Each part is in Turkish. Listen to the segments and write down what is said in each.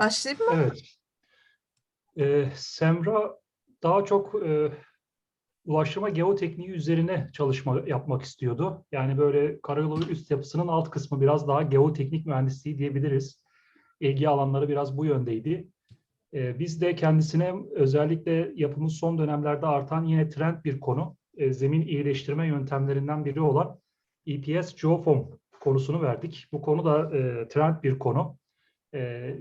Başlayayım mı? Evet. Ee, Semra daha çok e, ulaştırma geotekniği üzerine çalışma yapmak istiyordu. Yani böyle karayolu üst yapısının alt kısmı biraz daha geoteknik mühendisliği diyebiliriz. İlgi alanları biraz bu yöndeydi. Ee, biz de kendisine özellikle yapımız son dönemlerde artan yine trend bir konu. e, zemin iyileştirme yöntemlerinden biri olan EPS Geoform konusunu verdik. Bu konu da e, trend bir konu. E,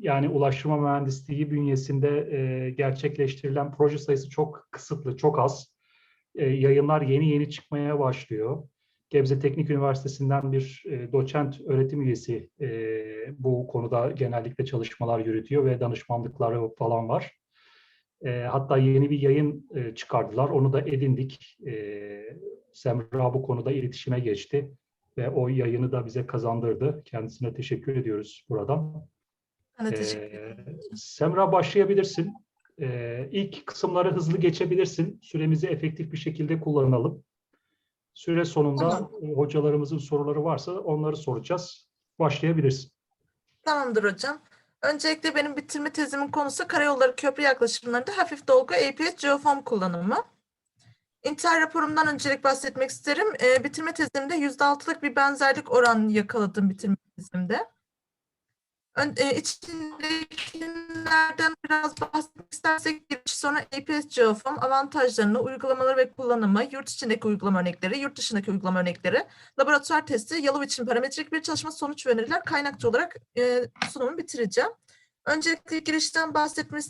yani ulaştırma mühendisliği bünyesinde e, gerçekleştirilen proje sayısı çok kısıtlı, çok az. E, yayınlar yeni yeni çıkmaya başlıyor. Gebze Teknik Üniversitesi'nden bir e, doçent öğretim üyesi e, bu konuda genellikle çalışmalar yürütüyor ve danışmanlıkları falan var. E, hatta yeni bir yayın e, çıkardılar, onu da edindik. E, Semra bu konuda iletişime geçti ve o yayını da bize kazandırdı. Kendisine teşekkür ediyoruz buradan. Ben de teşekkür Ee, ederim. Semra başlayabilirsin. Ee, ilk kısımları hızlı geçebilirsin. Süremizi efektif bir şekilde kullanalım. Süre sonunda Tamam. e, hocalarımızın soruları varsa onları soracağız. Başlayabilirsin. Tamamdır hocam. Öncelikle benim bitirme tezimin konusu karayolları köprü yaklaşımlarında hafif dolgu APS geoform kullanımı. İntihar raporumdan öncelik bahsetmek isterim. Ee, bitirme tezimde %6'lık bir benzerlik oranı yakaladım bitirme tezimde. Ön, e, içindekilerden biraz bahsetmek istersek giriş sonra APS Geoform avantajlarını, uygulamaları ve kullanımı, yurt içindeki uygulama örnekleri, yurt dışındaki uygulama örnekleri, laboratuvar testi, Yalov için parametrik bir çalışma sonuç ve öneriler kaynakçı olarak e, sunumu bitireceğim. Öncelikle girişten bahsetmek,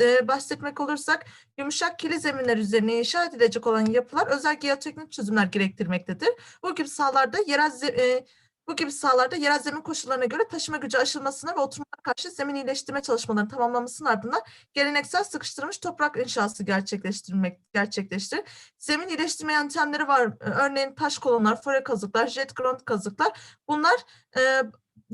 e, bahsetmek olursak yumuşak kili zeminler üzerine inşa edilecek olan yapılar özel geoteknik çözümler gerektirmektedir. Bu gibi sahalarda yerel e, bu gibi sahalarda yerel zemin koşullarına göre taşıma gücü aşılmasına ve oturumlara karşı zemin iyileştirme çalışmalarının tamamlanmasının ardından geleneksel sıkıştırılmış toprak inşası gerçekleştirmek gerçekleştirir. Zemin iyileştirme yöntemleri var. Örneğin taş kolonlar, fore kazıklar, jet ground kazıklar. Bunlar e,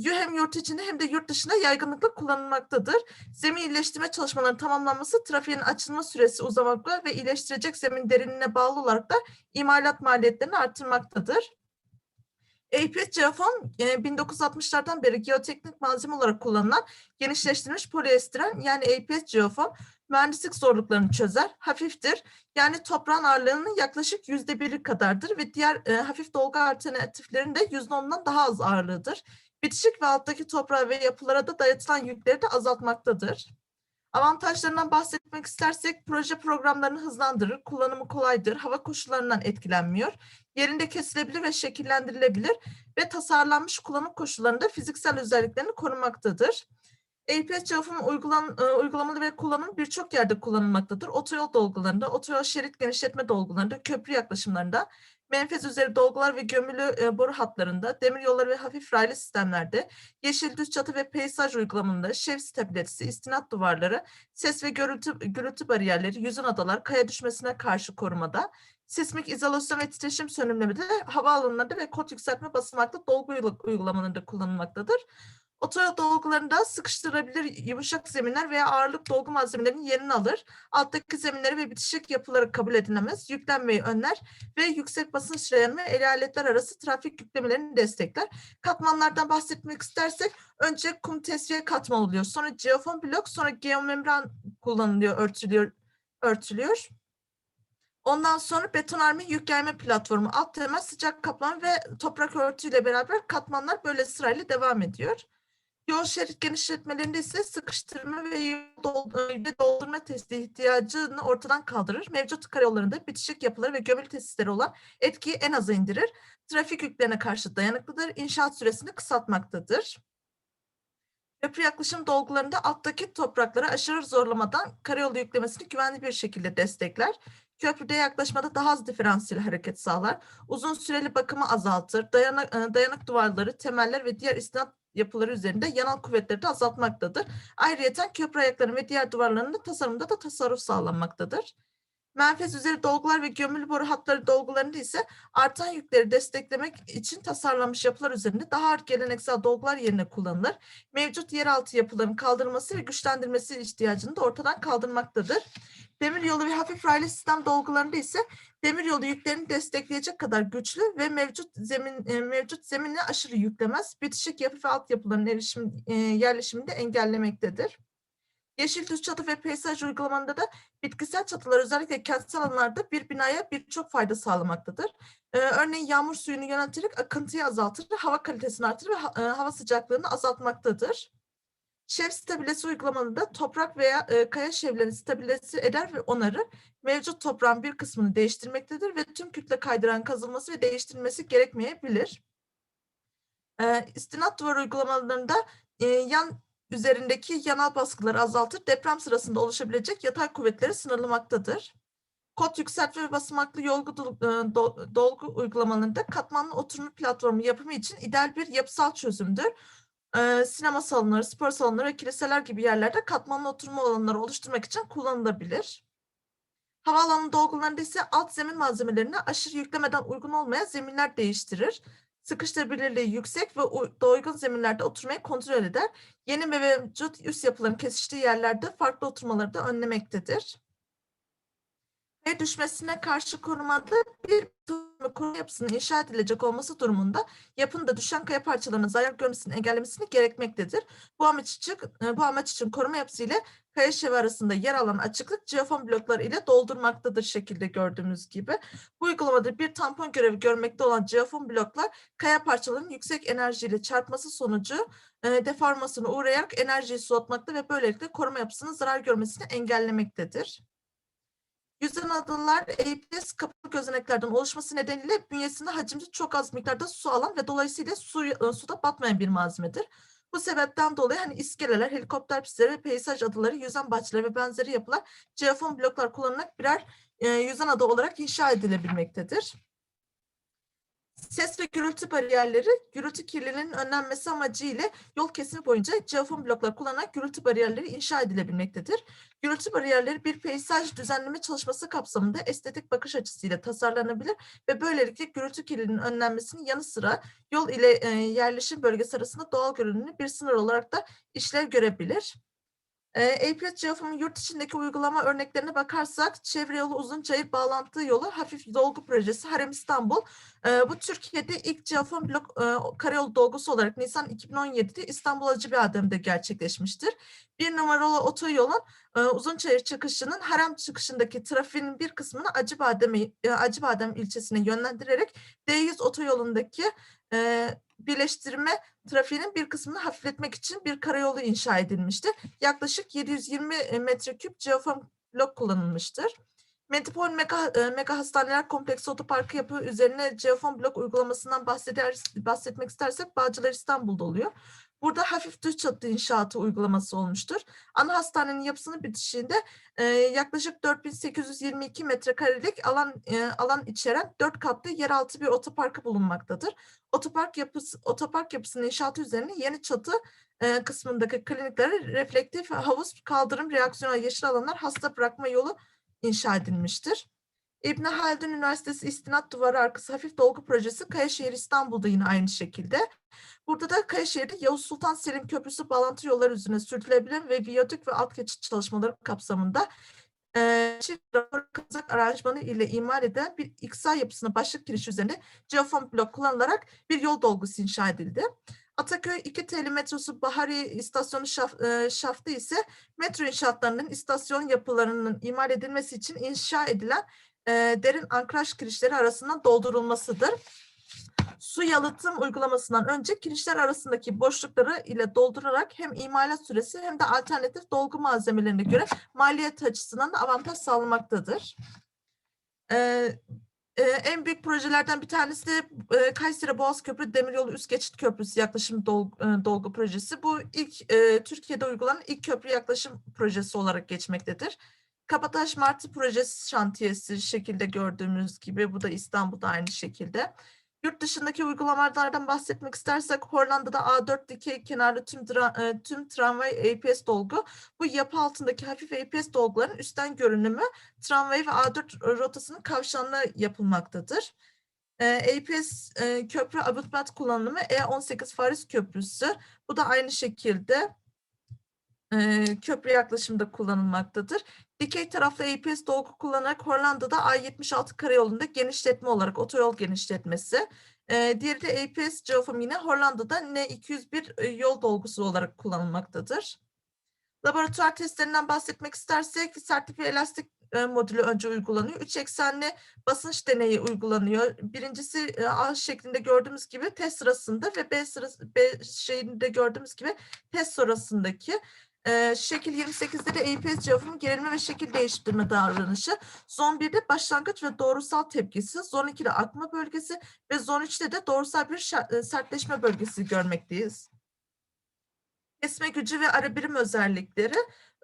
hem yurt içinde hem de yurt dışında yaygınlıkla kullanılmaktadır. Zemin iyileştirme çalışmalarının tamamlanması trafiğin açılma süresi uzamakta ve iyileştirecek zemin derinliğine bağlı olarak da imalat maliyetlerini artırmaktadır. APS e, 1960'lardan beri geoteknik malzeme olarak kullanılan genişleştirilmiş poliestiren yani APS Geoform mühendislik zorluklarını çözer, hafiftir. Yani toprağın ağırlığının yaklaşık yüzde biri kadardır ve diğer e, hafif dolgu alternatiflerin de yüzde ondan daha az ağırlığıdır. Bitişik ve alttaki toprağa ve yapılara da dayatılan yükleri de azaltmaktadır. Avantajlarından bahsetmek istersek proje programlarını hızlandırır, kullanımı kolaydır, hava koşullarından etkilenmiyor, yerinde kesilebilir ve şekillendirilebilir ve tasarlanmış kullanım koşullarında fiziksel özelliklerini korumaktadır. APS Geoform uygulan, e, uygulamalı ve kullanımı birçok yerde kullanılmaktadır. Otoyol dolgularında, otoyol şerit genişletme dolgularında, köprü yaklaşımlarında, menfez üzeri dolgular ve gömülü e, boru hatlarında, demir yolları ve hafif raylı sistemlerde, yeşil düz çatı ve peyzaj uygulamalarında, şev stabiletesi, istinat duvarları, ses ve gürültü, gürültü bariyerleri, yüzün adalar, kaya düşmesine karşı korumada, sismik izolasyon ve titreşim sönümlemede, havaalanlarında ve kod yükseltme basamaklı dolgu uygula- uygulamalarında kullanılmaktadır. Otoyol dolgularında sıkıştırılabilir yumuşak zeminler veya ağırlık dolgu malzemelerinin yerini alır. Alttaki zeminleri ve bitişik yapıları kabul edilemez. Yüklenmeyi önler ve yüksek basınç dayanımı el aletler arası trafik yüklemelerini destekler. Katmanlardan bahsetmek istersek önce kum tesviye katman oluyor. Sonra geoform blok, sonra geomembran kullanılıyor, örtülüyor, örtülüyor. Ondan sonra betonarme yük yayma platformu, alt temel sıcak kaplama ve toprak örtüyle beraber katmanlar böyle sırayla devam ediyor. Yol şerit genişletmelerinde ise sıkıştırma ve yol dol- ve doldurma testi ihtiyacını ortadan kaldırır. Mevcut karayollarında bitişik yapıları ve gömülü tesisleri olan etkiyi en aza indirir. Trafik yüklerine karşı dayanıklıdır. İnşaat süresini kısaltmaktadır. Köprü yaklaşım dolgularında alttaki toprakları aşırı zorlamadan karayolu yüklemesini güvenli bir şekilde destekler. Köprüde yaklaşmada daha az diferansiyel hareket sağlar. Uzun süreli bakımı azaltır. Dayanık, e, dayanık duvarları, temeller ve diğer istinat yapıları üzerinde yanal kuvvetleri de azaltmaktadır. Ayrıca köprü ayaklarının ve diğer duvarlarının da tasarımda da tasarruf sağlanmaktadır. Menfez üzeri dolgular ve gömülü boru hatları dolgularında ise artan yükleri desteklemek için tasarlanmış yapılar üzerinde daha ağır geleneksel dolgular yerine kullanılır. Mevcut yeraltı yapıların kaldırılması ve güçlendirilmesi ihtiyacını da ortadan kaldırmaktadır. Demir yolu ve hafif raylı sistem dolgularında ise Demiryolu yüklerini destekleyecek kadar güçlü ve mevcut zemin e, mevcut zemine aşırı yüklemez. Bitişik yapı ve altyapıların erişim e, yerleşimini de engellemektedir. Yeşil düz çatı ve peyzaj uygulamalarında da bitkisel çatılar özellikle kentsel alanlarda bir binaya birçok fayda sağlamaktadır. Ee, örneğin yağmur suyunu yönelterek akıntıyı azaltır, hava kalitesini artırır ve ha- e, hava sıcaklığını azaltmaktadır. Şev stabilesi uygulamalarında toprak veya e, kaya şevlerini stabilize eder ve onarır. Mevcut toprağın bir kısmını değiştirmektedir ve tüm kütle kaydıran kazılması ve değiştirilmesi gerekmeyebilir. Ee, istinat duvar uygulamalarında e, yan üzerindeki yanal baskıları azaltır, deprem sırasında oluşabilecek yatay kuvvetleri sınırlamaktadır. Kod yükseltme ve basamaklı yolgu e, do- dolgu uygulamalarında katmanlı oturma platformu yapımı için ideal bir yapısal çözümdür. Ee, sinema salonları, spor salonları ve kiliseler gibi yerlerde katmanlı oturma alanları oluşturmak için kullanılabilir. Havaalanı dolgularında ise alt zemin malzemelerine aşırı yüklemeden uygun olmayan zeminler değiştirir. Sıkıştırabilirliği yüksek ve doygun zeminlerde oturmayı kontrol eder. Yeni ve mevcut üst yapıların kesiştiği yerlerde farklı oturmaları da önlemektedir. Ve düşmesine karşı korumada bir koruma yapısının inşa edilecek olması durumunda yapının da düşen kaya parçalarının zarar görmesini engellemesini gerekmektedir. Bu amaç için, bu amaç için koruma yapısı ile kaya şevi arasında yer alan açıklık geofon blokları ile doldurmaktadır şekilde gördüğümüz gibi. Bu uygulamada bir tampon görevi görmekte olan geofon bloklar kaya parçalarının yüksek enerjiyle çarpması sonucu e, deformasyona uğrayarak enerjiyi soğutmakta ve böylelikle koruma yapısının zarar görmesini engellemektedir. Yüzen adalar APS kapı gözeneklerden oluşması nedeniyle bünyesinde hacimci çok az miktarda su alan ve dolayısıyla su, e, suda batmayan bir malzemedir. Bu sebepten dolayı hani iskeleler, helikopter pistleri peyzaj adaları, yüzen bahçeleri ve benzeri yapılar geofon bloklar kullanılarak birer e, yüzen ada olarak inşa edilebilmektedir. Ses ve gürültü bariyerleri gürültü kirliliğinin önlenmesi amacı ile yol kesimi boyunca geofon bloklar kullanarak gürültü bariyerleri inşa edilebilmektedir. Gürültü bariyerleri bir peyzaj düzenleme çalışması kapsamında estetik bakış açısıyla tasarlanabilir ve böylelikle gürültü kirliliğinin önlenmesinin yanı sıra yol ile e, yerleşim bölgesi arasında doğal görünümlü bir sınır olarak da işlev görebilir. APS Geofom'un yurt içindeki uygulama örneklerine bakarsak çevre yolu uzun çayır bağlantı yolu hafif dolgu projesi Harem İstanbul. E, bu Türkiye'de ilk Geofon blok e, karayolu dolgusu olarak Nisan 2017'de İstanbul Acıbadem'de gerçekleşmiştir. Bir numaralı otoyolun e, Uzunçayır çıkışının Harem çıkışındaki trafiğin bir kısmını Acıbadem'e, e, Acıbadem ilçesine yönlendirerek D100 otoyolundaki e, birleştirme trafiğinin bir kısmını hafifletmek için bir karayolu inşa edilmiştir. Yaklaşık 720 metreküp geoform blok kullanılmıştır. Metropol Mega, Mega Hastaneler Kompleksi Otoparkı yapı üzerine geoform blok uygulamasından bahseder, bahsetmek istersek Bağcılar İstanbul'da oluyor. Burada hafif düz çatı inşaatı uygulaması olmuştur. Ana hastanenin yapısının bitişiğinde e, yaklaşık 4822 metrekarelik alan e, alan içeren dört katlı yeraltı bir otoparkı bulunmaktadır. Otopark yapısı otopark yapısının inşaatı üzerine yeni çatı e, kısmındaki kliniklere reflektif havuz, kaldırım, reaksiyonel yeşil alanlar, hasta bırakma yolu inşa edilmiştir. İbn Haldun Üniversitesi İstinat Duvarı Arkası Hafif Dolgu Projesi Kayaşehir İstanbul'da yine aynı şekilde. Burada da Kayaşehir'de Yavuz Sultan Selim Köprüsü bağlantı yolları üzerine sürtülebilir ve viyadük ve alt geçit çalışmaları kapsamında e, çift rapor kazak aranjmanı ile imal edilen bir iksa yapısına başlık giriş üzerinde geoform blok kullanılarak bir yol dolgusu inşa edildi. Ataköy 2 TL metrosu Bahari istasyonu şaf, e, şaftı ise metro inşaatlarının istasyon yapılarının imal edilmesi için inşa edilen e, derin ankraj kirişleri arasından doldurulmasıdır. Su yalıtım uygulamasından önce kirişler arasındaki boşlukları ile doldurarak hem imalat süresi hem de alternatif dolgu malzemelerine göre maliyet açısından da avantaj sağlamaktadır. Ee, en büyük projelerden bir tanesi de e, Kayseri Boğaz Köprü Demiryolu Üst Geçit Köprüsü yaklaşım dolgu, e, dolgu projesi. Bu ilk e, Türkiye'de uygulanan ilk köprü yaklaşım projesi olarak geçmektedir. Kabataş Martı projesi şantiyesi şekilde gördüğümüz gibi bu da İstanbul'da aynı şekilde. Yurt dışındaki uygulamalardan bahsetmek istersek Hollanda'da A4 dikey kenarlı tüm, e, tüm tramvay APS dolgu bu yapı altındaki hafif APS dolguların üstten görünümü tramvay ve A4 rotasının kavşanla yapılmaktadır. E, APS e, köprü abutment kullanımı E18 Faris Köprüsü. Bu da aynı şekilde e, köprü yaklaşımında kullanılmaktadır. Dikey taraflı APS dolgu kullanarak Hollanda'da A76 karayolunda genişletme olarak otoyol genişletmesi. E, diğeri de APS geofom yine Hollanda'da N201 e, yol dolgusu olarak kullanılmaktadır. Laboratuvar testlerinden bahsetmek istersek sertifi elastik e, modülü önce uygulanıyor. Üç eksenli basınç deneyi uygulanıyor. Birincisi e, A şeklinde gördüğümüz gibi test sırasında ve B sırası B şeyinde gördüğümüz gibi test sonrasındaki e, şekil 28'de de APS cevabının gerilme ve şekil değiştirme davranışı. Zon 1'de başlangıç ve doğrusal tepkisi, zon 2'de akma bölgesi ve zon 3'te de doğrusal bir sertleşme bölgesi görmekteyiz. Kesme gücü ve ara birim özellikleri.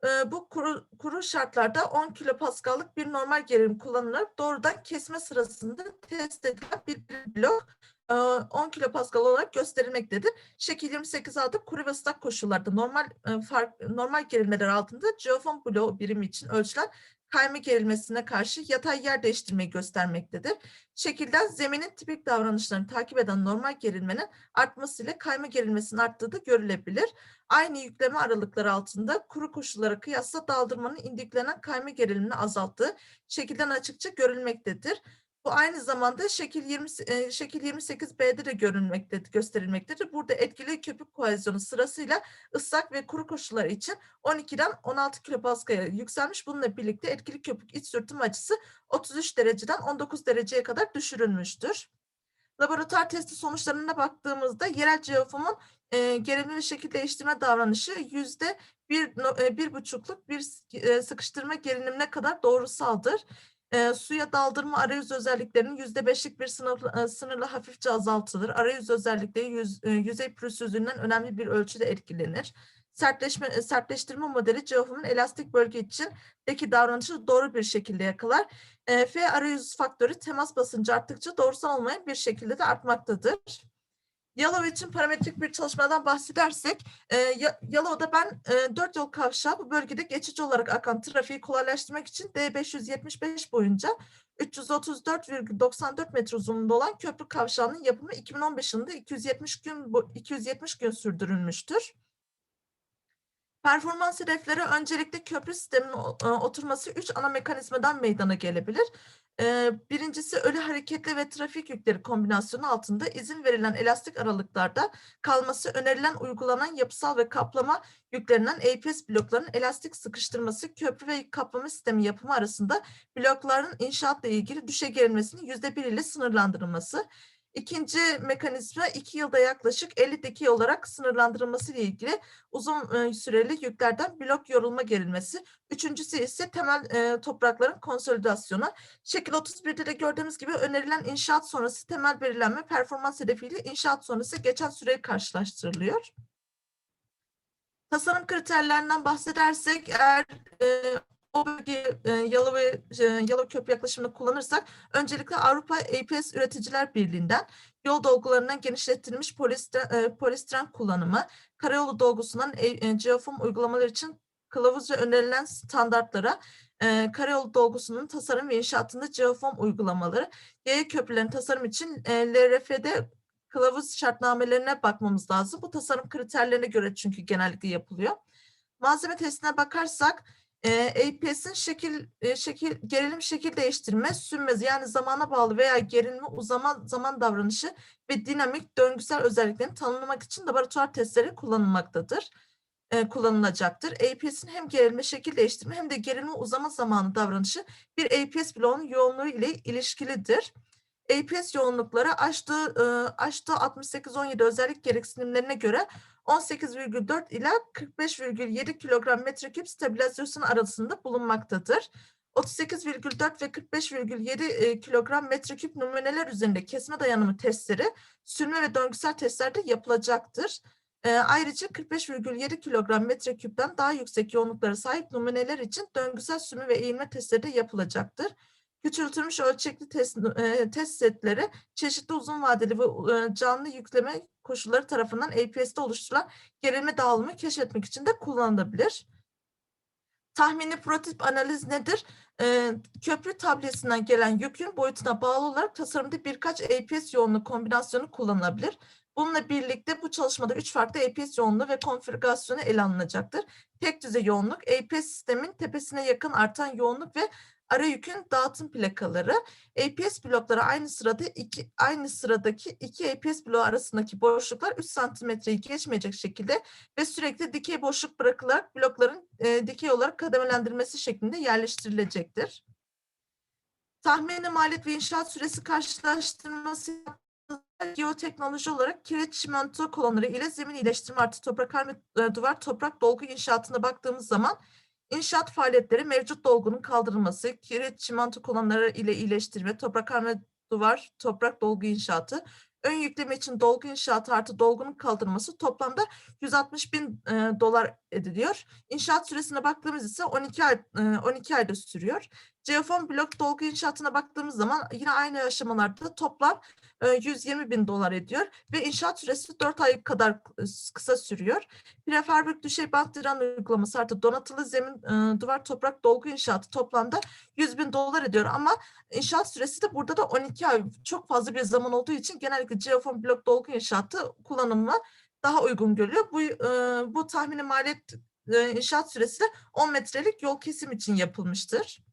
e, bu kuru, kuru şartlarda 10 kilopaskallık bir normal gerilim kullanılarak doğrudan kesme sırasında test edilen bir blok 10 kilopascal olarak gösterilmektedir. Şekil 28A'da kuru ve ıslak koşullarda normal e, fark, normal gerilmeler altında geofon bloğu birimi için ölçülen kayma gerilmesine karşı yatay yer değiştirmeyi göstermektedir. Şekilden zeminin tipik davranışlarını takip eden normal gerilmenin artmasıyla kayma gerilmesinin arttığı da görülebilir. Aynı yükleme aralıkları altında kuru koşullara kıyasla daldırmanın indiklenen kayma gerilimini azalttığı şekilden açıkça görülmektedir. Bu aynı zamanda şekil 20 e, şekil 28B'de de görülmektedir, gösterilmektedir. Burada etkili köpük kohezyonu sırasıyla ıslak ve kuru koşullar için 12'den 16 kilopaskal'a yükselmiş. Bununla birlikte etkili köpük iç sürtünme açısı 33 dereceden 19 dereceye kadar düşürülmüştür. Laboratuvar testi sonuçlarına baktığımızda yerel geofomun e, gerilim ve şekil değiştirme davranışı yüzde bir, bir buçukluk bir sıkıştırma gerilimine kadar doğrusaldır. E, suya daldırma arayüz özelliklerinin yüzde beşlik bir sınırla, e, sınırla hafifçe azaltılır. Arayüz özellikleri yüz, e, yüzey pürüzsüzlüğünden önemli bir ölçüde etkilenir. Sertleşme, e, sertleştirme modeli geofomun elastik bölge için deki davranışı doğru bir şekilde yakalar. E, F arayüz faktörü temas basıncı arttıkça doğrusal olmayan bir şekilde de artmaktadır. Yalova için parametrik bir çalışmadan bahsedersek, e, Ya- Yalova'da ben e, dört yol kavşağı bu bölgede geçici olarak akan trafiği kolaylaştırmak için D575 boyunca 334,94 metre uzunluğunda olan köprü kavşağının yapımı 2015 yılında 270 gün bo- 270 gün sürdürülmüştür. Performans hedefleri öncelikle köprü sisteminin e, oturması üç ana mekanizmadan meydana gelebilir. Birincisi ölü hareketli ve trafik yükleri kombinasyonu altında izin verilen elastik aralıklarda kalması önerilen uygulanan yapısal ve kaplama yüklerinden APS bloklarının elastik sıkıştırması köprü ve kaplama sistemi yapımı arasında blokların inşaatla ilgili düşe gerilmesinin yüzde bir ile sınırlandırılması. İkinci mekanizma iki yılda yaklaşık 50 dikey olarak sınırlandırılması ile ilgili uzun e, süreli yüklerden blok yorulma gerilmesi. Üçüncüsü ise temel e, toprakların konsolidasyonu. Şekil 31'de de gördüğümüz gibi önerilen inşaat sonrası temel belirlenme performans hedefiyle inşaat sonrası geçen süreyi karşılaştırılıyor. Tasarım kriterlerinden bahsedersek eğer e, o bölgeyi e, Yalova, e, Yalova Köprü yaklaşımını kullanırsak öncelikle Avrupa APS Üreticiler Birliği'nden yol dolgularından genişletilmiş polistiren, e, polistiren kullanımı, karayolu dolgusundan e, e, geofom uygulamaları için kılavuz ve önerilen standartlara, e, karayolu dolgusunun tasarım ve inşaatında geofom uygulamaları, yaya köprülerin tasarım için e, LRF'de kılavuz şartnamelerine bakmamız lazım. Bu tasarım kriterlerine göre çünkü genellikle yapılıyor. Malzeme testine bakarsak e, APS'in şekil şekil gerilim şekil değiştirme, sünmez yani zamana bağlı veya gerilme uzama zaman davranışı ve dinamik döngüsel özelliklerini tanımlamak için laboratuvar testleri kullanılmaktadır. E, kullanılacaktır. APS'in hem gerilme şekil değiştirme hem de gerilme uzama zamanı davranışı bir APS bloğunun yoğunluğu ile ilişkilidir. APS yoğunlukları açtığı, e, açtığı 68-17 özellik gereksinimlerine göre 18,4 ila 45,7 kilogram metreküp stabilizasyon arasında bulunmaktadır. 38,4 ve 45,7 e, kilogram metreküp numuneler üzerinde kesme dayanımı testleri sürme ve döngüsel testlerde yapılacaktır. E, ayrıca 45,7 kilogram metreküpten daha yüksek yoğunluklara sahip numuneler için döngüsel sürme ve eğilme testleri de yapılacaktır. Küçültülmüş ölçekli test, e, test setleri çeşitli uzun vadeli ve e, canlı yükleme koşulları tarafından APS'te oluşturulan gerilme dağılımı keşfetmek için de kullanılabilir. Tahmini prototip analiz nedir? Ee, köprü tablesinden gelen yükün boyutuna bağlı olarak tasarımda birkaç APS yoğunluğu kombinasyonu kullanılabilir. Bununla birlikte bu çalışmada üç farklı APS yoğunluğu ve konfigürasyonu ele alınacaktır. Tek düzey yoğunluk, APS sistemin tepesine yakın artan yoğunluk ve ara yükün dağıtım plakaları. APS blokları aynı sırada iki aynı sıradaki iki APS bloğu arasındaki boşluklar 3 santimetreyi geçmeyecek şekilde ve sürekli dikey boşluk bırakılarak blokların e, dikey olarak kademelendirilmesi şeklinde yerleştirilecektir. Tahmini maliyet ve inşaat süresi karşılaştırması geoteknoloji olarak kireç çimento kolonları ile zemin iyileştirme artı toprak harme e, duvar toprak dolgu inşaatına baktığımız zaman inşaat faaliyetleri mevcut dolgunun kaldırılması, kireç çimento kolonları ile iyileştirme, toprak harme duvar, toprak dolgu inşaatı, ön yükleme için dolgu inşaatı artı dolgunun kaldırılması toplamda 160 bin e, dolar ediliyor. İnşaat süresine baktığımız ise 12 ay e, 12 ayda sürüyor. Geofon blok dolgu inşaatına baktığımız zaman yine aynı aşamalarda toplam e, 120 bin dolar ediyor ve inşaat süresi 4 ay kadar e, kısa sürüyor. Prefabrik düşey bant diren uygulaması artı donatılı zemin e, duvar toprak dolgu inşaatı toplamda 100 bin dolar ediyor ama inşaat süresi de burada da 12 ay çok fazla bir zaman olduğu için genellikle geofon blok dolgu inşaatı kullanımına daha uygun görülüyor. Bu, e, bu tahmini maliyet e, inşaat süresi de 10 metrelik yol kesim için yapılmıştır.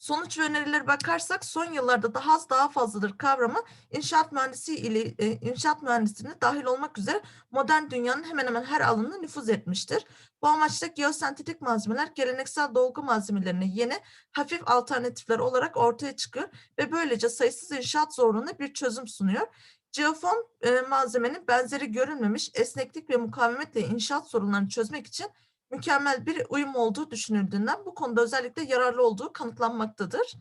Sonuç ve önerilere bakarsak son yıllarda daha az daha fazladır kavramı inşaat mühendisi ile e, inşaat mühendisliğine dahil olmak üzere modern dünyanın hemen hemen her alanına nüfuz etmiştir. Bu amaçla geosentetik malzemeler geleneksel dolgu malzemelerine yeni hafif alternatifler olarak ortaya çıkıyor ve böylece sayısız inşaat zorluğuna bir çözüm sunuyor. Geoform e, malzemenin benzeri görülmemiş esneklik ve mukavemetle inşaat sorunlarını çözmek için mükemmel bir uyum olduğu düşünüldüğünden bu konuda özellikle yararlı olduğu kanıtlanmaktadır.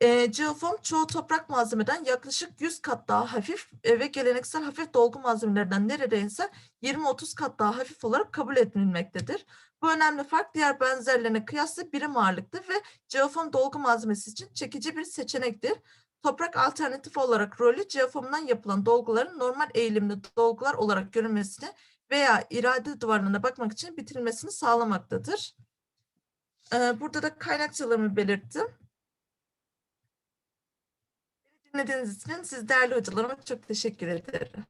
E, geoform çoğu toprak malzemeden yaklaşık 100 kat daha hafif e, ve geleneksel hafif dolgu malzemelerden neredeyse 20-30 kat daha hafif olarak kabul edilmektedir. Bu önemli fark diğer benzerlerine kıyasla birim ağırlıklı ve geoform dolgu malzemesi için çekici bir seçenektir. Toprak alternatif olarak rolü geoformdan yapılan dolguların normal eğilimli dolgular olarak görülmesini veya irade duvarlarına bakmak için bitirilmesini sağlamaktadır. Ee, burada da kaynakçalarımı belirttim. Dinlediğiniz için siz değerli hocalarıma çok teşekkür ederim.